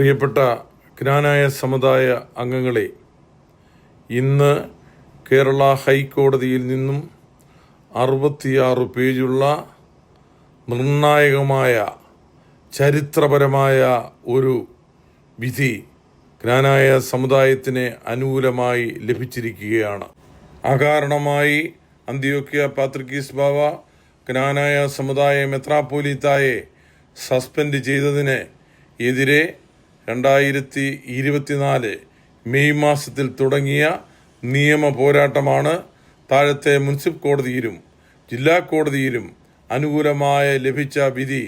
പ്രിയപ്പെട്ട ജ്ഞാനായ സമുദായ അംഗങ്ങളെ ഇന്ന് കേരള ഹൈക്കോടതിയിൽ നിന്നും അറുപത്തിയാറ് പേജുള്ള നിർണായകമായ ചരിത്രപരമായ ഒരു വിധി ജ്ഞാനായ സമുദായത്തിന് അനുകൂലമായി ലഭിച്ചിരിക്കുകയാണ്. അകാരണമായി അന്ത്യോക്യ പാത്രിക്കീസ് ബാവ ജ്ഞാനായ സമുദായ മെത്രാപ്പോലീത്തായെ സസ്പെൻഡ് ചെയ്തതിന് എതിരെ രണ്ടായിരത്തി ഇരുപത്തിനാല് മെയ് മാസത്തിൽ തുടങ്ങിയ നിയമ പോരാട്ടമാണ് താഴത്തെ മുനിസിപ്പൽ കോടതിയിലും ജില്ലാ കോടതിയിലും അനുകൂലമായ ലഭിച്ച വിധി.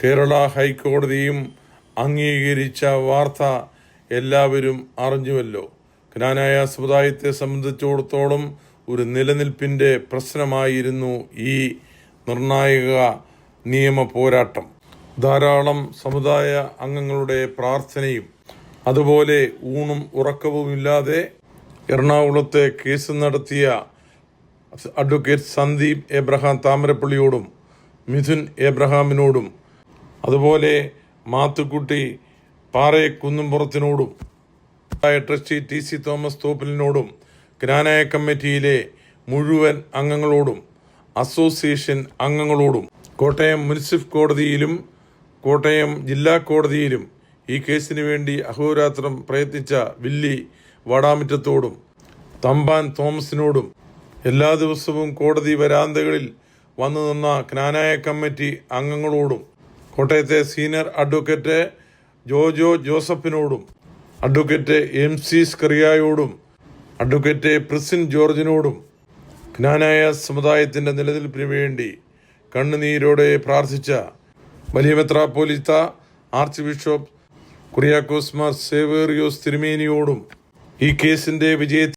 കേരള ഹൈക്കോടതിയും അംഗീകരിച്ച വാർത്ത എല്ലാവരും അറിഞ്ഞുവല്ലോ. ജ്ഞാനായ സമുദായത്തെ സംബന്ധിച്ചിടത്തോളം ഒരു നിലനിൽപ്പിന്റെ പ്രശ്നമായിരുന്നു ഈ നിർണായക നിയമ പോരാട്ടം. ധാരാളം സമുദായ അംഗങ്ങളുടെ പ്രാർത്ഥനയും അതുപോലെ ഊണും ഉറക്കവുമില്ലാതെ എറണാകുളത്തെ കേസ് നടത്തിയ അഡ്വക്കേറ്റ് സന്ദീപ് എബ്രഹാം താമരപ്പള്ളിയോടും മിഥുൻ എബ്രഹാമിനോടും അതുപോലെ മാത്തുക്കുട്ടി പാറയെ കുന്നുംപുറത്തിനോടും ട്രസ്റ്റി ടി സി തോമസ് തോപ്പിലിനോടും ഗ്രാനായ കമ്മിറ്റിയിലെ മുഴുവൻ അംഗങ്ങളോടും അസോസിയേഷൻ അംഗങ്ങളോടും കോട്ടയം മുനിസിഫ് കോടതിയിലും കോട്ടയം ജില്ലാ കോടതിയിലും ഈ കേസിന് വേണ്ടി അഹോരാത്രം പ്രയത്നിച്ച വില്ലി വാടാമുറ്റത്തോടും തമ്പാൻ തോമസിനോടും എല്ലാ ദിവസവും കോടതി വരാന്തകളിൽ വന്നു നിന്ന ജ്ഞാനായ കമ്മിറ്റി അംഗങ്ങളോടും കോട്ടയത്തെ സീനിയർ അഡ്വക്കേറ്റ് ജോജോ ജോസഫിനോടും അഡ്വക്കേറ്റ് എം സി സ്കറിയായോടും അഡ്വക്കേറ്റ് പ്രിസിൻ ജോർജിനോടും ജ്ഞാനായ സമുദായത്തിന്റെ നിലനിൽപ്പിന് വേണ്ടി കണ്ണുനീരോടെ പ്രാർത്ഥിച്ച വലിയ മെത്രാപ്പോലിത്ത ആർച്ച് ബിഷപ്പ് കുറിയാക്കോസ് മാർ സേവേറിയോസ് തിരുമേനിയോടും ഈ കേസിന്റെ വിജയത്തിൽ